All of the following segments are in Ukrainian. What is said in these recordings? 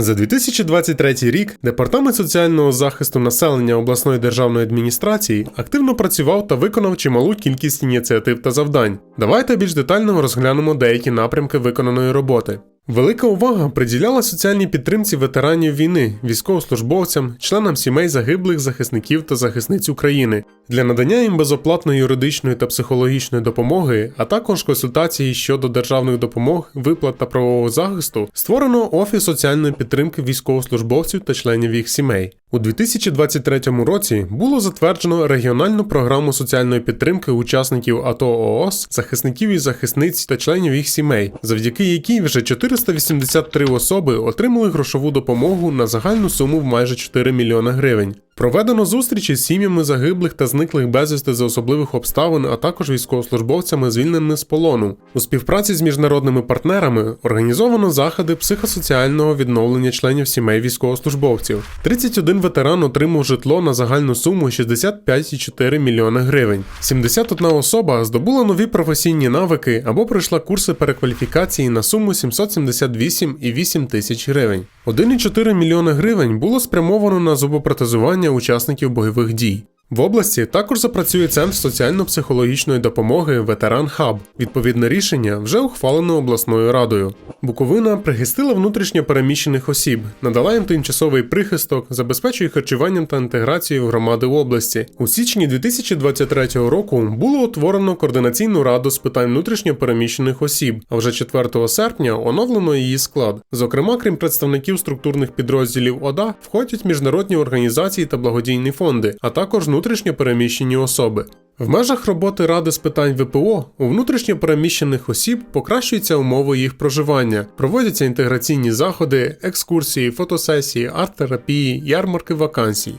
За 2023 рік Департамент соціального захисту населення обласної державної адміністрації активно працював та виконав чималу кількість ініціатив та завдань. Давайте більш детально розглянемо деякі напрямки виконаної роботи. Велика увага приділяла соціальній підтримці ветеранів війни, військовослужбовцям, членам сімей загиблих захисників та захисниць України для надання їм безоплатної юридичної та психологічної допомоги, а також консультації щодо державних допомог, виплат та правового захисту, створено Офіс соціальної підтримки військовослужбовців та членів їх сімей. У 2023 році було затверджено регіональну програму соціальної підтримки учасників АТО ООС, захисників і захисниць та членів їх сімей, завдяки якій вже 483 особи отримали грошову допомогу на загальну суму в майже 4 мільйони гривень. Проведено зустрічі з сім'ями загиблих та зниклих безвісти за особливих обставин, а також військовослужбовцями, звільненими з полону. У співпраці з міжнародними партнерами організовано заходи психосоціального відновлення членів сімей військовослужбовців. 31 ветеран отримав житло на загальну суму 65,4 мільйони гривень. 71 особа здобула нові професійні навики або пройшла курси перекваліфікації на суму 778,8 тисяч гривень. 1,4 мільйони гривень було спрямовано на зубопротезування учасників бойових дій. В області також запрацює центр соціально-психологічної допомоги Ветеран Хаб. Відповідне рішення вже ухвалено обласною радою. Буковина прихистила внутрішньо переміщених осіб, надала їм тимчасовий прихисток, забезпечує харчуванням та інтеграцією громади області. У січні 2023 року було утворено координаційну раду з питань внутрішньо переміщених осіб, а вже 4 серпня оновлено її склад. Зокрема, крім представників структурних підрозділів ОДА, входять міжнародні організації та благодійні фонди, а також внутрішньо переміщені особи. В межах роботи Ради з питань ВПО у внутрішньо переміщених осіб покращуються умови їх проживання, проводяться інтеграційні заходи, екскурсії, фотосесії, арт-терапії, ярмарки вакансій.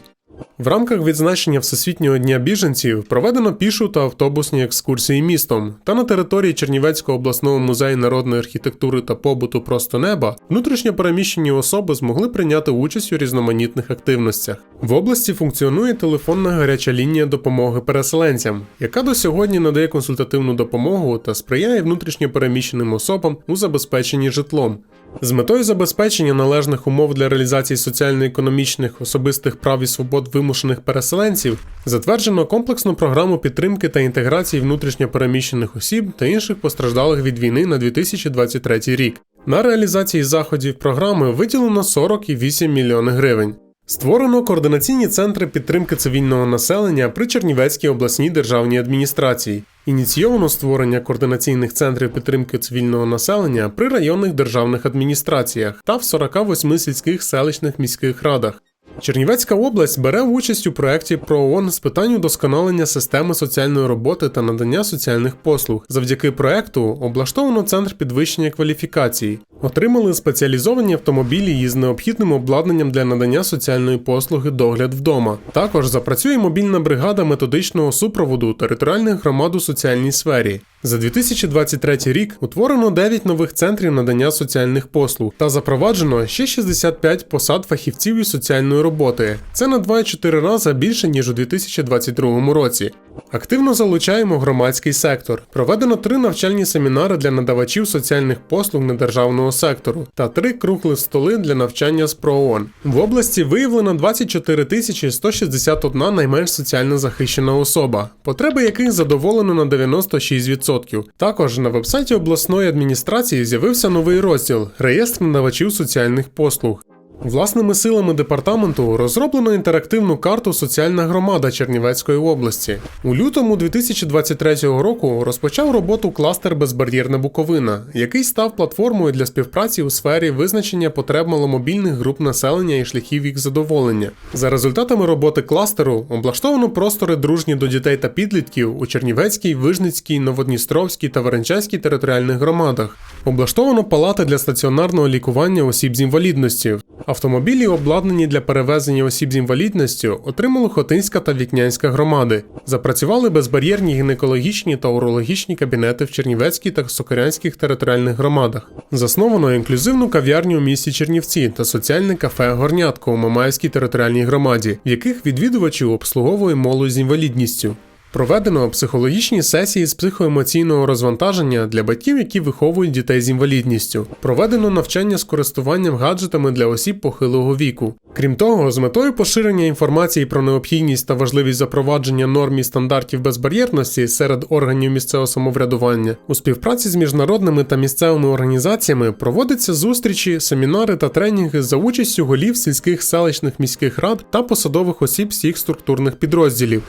В рамках відзначення Всесвітнього дня біженців проведено пішу та автобусні екскурсії містом, та на території Чернівецького обласного музею народної архітектури та побуту Просто неба внутрішньо переміщені особи змогли прийняти участь у різноманітних активностях. В області функціонує телефонна гаряча лінія допомоги переселенцям, яка до сьогодні надає консультативну допомогу та сприяє внутрішньо переміщеним особам у забезпеченні житлом. З метою забезпечення належних умов для реалізації соціально-економічних особистих прав і свобод вимушених переселенців затверджено комплексну програму підтримки та інтеграції внутрішньо переміщених осіб та інших постраждалих від війни на 2023 рік. На реалізації заходів програми виділено 48 мільйони гривень. Створено координаційні центри підтримки цивільного населення при Чернівецькій обласній державній адміністрації. Ініційовано створення координаційних центрів підтримки цивільного населення при районних державних адміністраціях та в 48 сільських селищних міських радах. Чернівецька область бере участь у проєкті про ООН з питань удосконалення системи соціальної роботи та надання соціальних послуг. Завдяки проєкту облаштовано центр підвищення кваліфікації, отримали спеціалізовані автомобілі із необхідним обладнанням для надання соціальної послуги догляд вдома. Також запрацює мобільна бригада методичного супроводу територіальних громад у соціальній сфері. За 2023 рік утворено 9 нових центрів надання соціальних послуг та запроваджено ще 65 посад фахівців із соціальної роботи. Це на 2,4 рази більше ніж у 2022 році. Активно залучаємо громадський сектор. Проведено три навчальні семінари для надавачів соціальних послуг недержавного сектору та три круглі столи для навчання з ПРООН. В області виявлено 24 тисячі 161 найменш соціально захищена особа, потреби яких задоволено на 96%. Також на вебсайті обласної адміністрації з'явився новий розділ Реєстр надавачів соціальних послуг. Власними силами департаменту розроблено інтерактивну карту Соціальна громада Чернівецької області. У лютому 2023 року розпочав роботу кластер Безбар'єрна Буковина, який став платформою для співпраці у сфері визначення потреб маломобільних груп населення і шляхів їх задоволення. За результатами роботи кластеру облаштовано простори дружні до дітей та підлітків у Чернівецькій, Вижницькій, Новодністровській та Веренчанській територіальних громадах. Облаштовано палати для стаціонарного лікування осіб з інвалідністю. Автомобілі, обладнані для перевезення осіб з інвалідністю, отримали Хотинська та Вікнянська громади. Запрацювали безбар'єрні гінекологічні та урологічні кабінети в Чернівецькій та Сокирянських територіальних громадах. Засновано інклюзивну кав'ярню у місті Чернівці та соціальне кафе Горнятко у Мамаївській територіальній громаді, в яких відвідувачів обслуговує молодь з інвалідністю. Проведено психологічні сесії з психоемоційного розвантаження для батьків, які виховують дітей з інвалідністю. Проведено навчання з користуванням гаджетами для осіб похилого віку. Крім того, з метою поширення інформації про необхідність та важливість запровадження норм і стандартів безбар'єрності серед органів місцевого самоврядування у співпраці з міжнародними та місцевими організаціями проводяться зустрічі, семінари та тренінги за участю голів сільських селищних міських рад та посадових осіб всіх структурних підрозділів.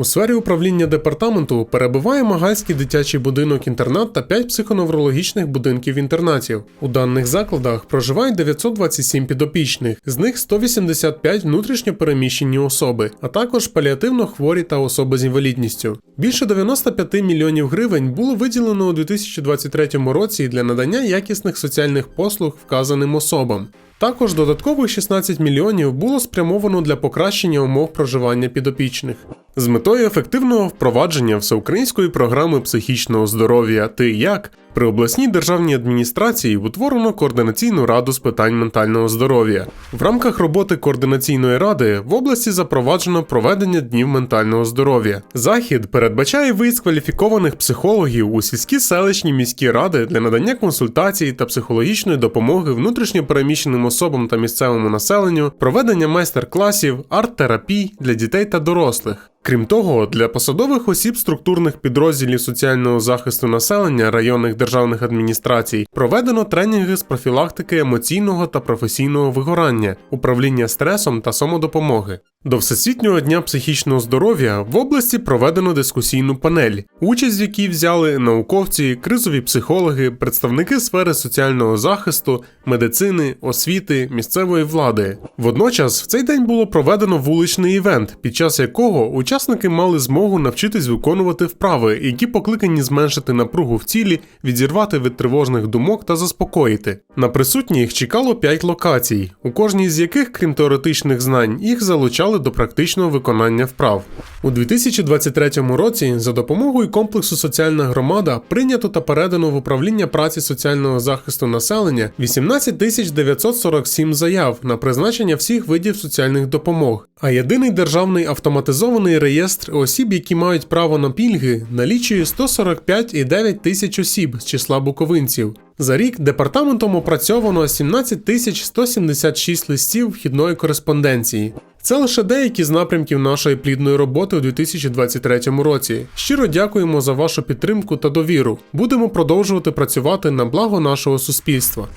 У сфері управління департаменту перебуває Магальський дитячий будинок-інтернат та 5 психоневрологічних будинків-інтернатів. У даних закладах проживають 927 підопічних, з них 185 внутрішньо переміщені особи, а також паліативно хворі та особи з інвалідністю. Більше 95 мільйонів гривень було виділено у 2023 році для надання якісних соціальних послуг вказаним особам. Також додаткових 16 мільйонів було спрямовано для покращення умов проживання підопічних. З метою ефективного впровадження всеукраїнської програми психічного здоров'я Ти як при обласній державній адміністрації утворено координаційну раду з питань ментального здоров'я. В рамках роботи координаційної ради в області запроваджено проведення днів ментального здоров'я. Захід передбачає виїзд кваліфікованих психологів у сільські селищні міські ради для надання консультацій та психологічної допомоги внутрішньопереміщеним особам та місцевому населенню, проведення майстер-класів, арт-терапій для дітей та дорослих. Крім того, для посадових осіб структурних підрозділів соціального захисту населення районних державних адміністрацій проведено тренінги з профілактики емоційного та професійного вигорання, управління стресом та самодопомоги. До Всесвітнього дня психічного здоров'я в області проведено дискусійну панель, участь в якій взяли науковці, кризові психологи, представники сфери соціального захисту, медицини, освіти, місцевої влади. Водночас в цей день було проведено вуличний івент, під час якого учасники мали змогу навчитись виконувати вправи, які покликані зменшити напругу в тілі, відірвати від тривожних думок та заспокоїти. На присутніх чекало 5 локацій, у кожній з яких, крім теоретичних знань, їх залучали до практичного виконання вправ. У 2023 році за допомогою комплексу Соціальна громада прийнято та передано в управління праці соціального захисту населення 18 тисяч 947 заяв на призначення всіх видів соціальних допомог. А єдиний державний автоматизований реєстр осіб, які мають право на пільги, налічує 145,9 тисяч осіб з числа буковинців. За рік департаментом опрацьовано 17 тисяч 176 листів вхідної кореспонденції. Це лише деякі з напрямків нашої плідної роботи у 2023 році. Щиро дякуємо за вашу підтримку та довіру. Будемо продовжувати працювати на благо нашого суспільства.